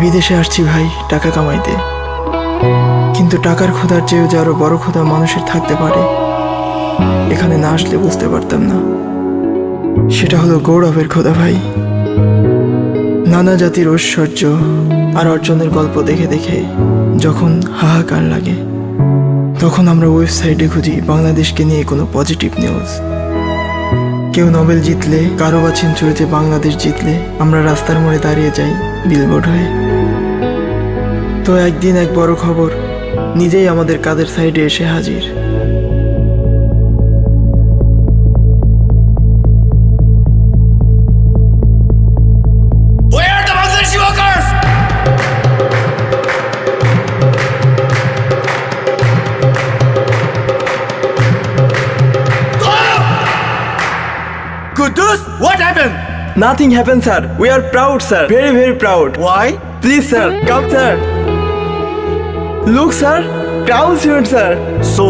বিদেশে আসছি ভাই, টাকা কামাইতে। কিন্তু টাকার ক্ষুধার চেয়েও যে আরও বড় ক্ষুধা মানুষের থাকতে পারে, এখানে না আসলে বুঝতে পারতাম না। সেটা হলো গৌরবের ক্ষুধা ভাই। নানা জাতির ঐশ্বর্য আর অর্জনের গল্প দেখে দেখে যখন হাহাকার লাগে, তখন আমরা ওয়েবসাইটে খুঁজি বাংলাদেশকে নিয়ে কোনো পজিটিভ নিউজ কেউ নোবেল জিতলে, কারও বা সেঞ্চুরিতে বাংলাদেশ জিতলে, আমরা রাস্তার মোড়ে দাঁড়িয়ে যাই বিলবোর্ড হয়ে। তো একদিন এক বড় খবর, নিজেই আমাদের কাদের সাইডে এসে হাজির। Kudus, what happened? Nothing happen sir we are proud sir very very proud Why? Please sir come sir look sir crown cement sir So?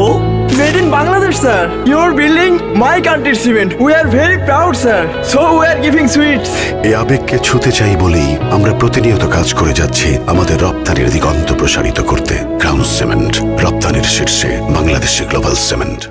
Made in Bangladesh sir your building my কান্ট্রির cement we are very proud sir so we are giving sweets এই আবেগকে ছুতে চাই বলেই আমরা প্রতিনিয়ত কাজ করে যাচ্ছি আমাদের রপ্তানির দিগন্ত প্রসারিত করতে। ক্রাউন সিমেন্ট রপ্তানির শীর্ষে বাংলাদেশি গ্লোবাল সিমেন্ট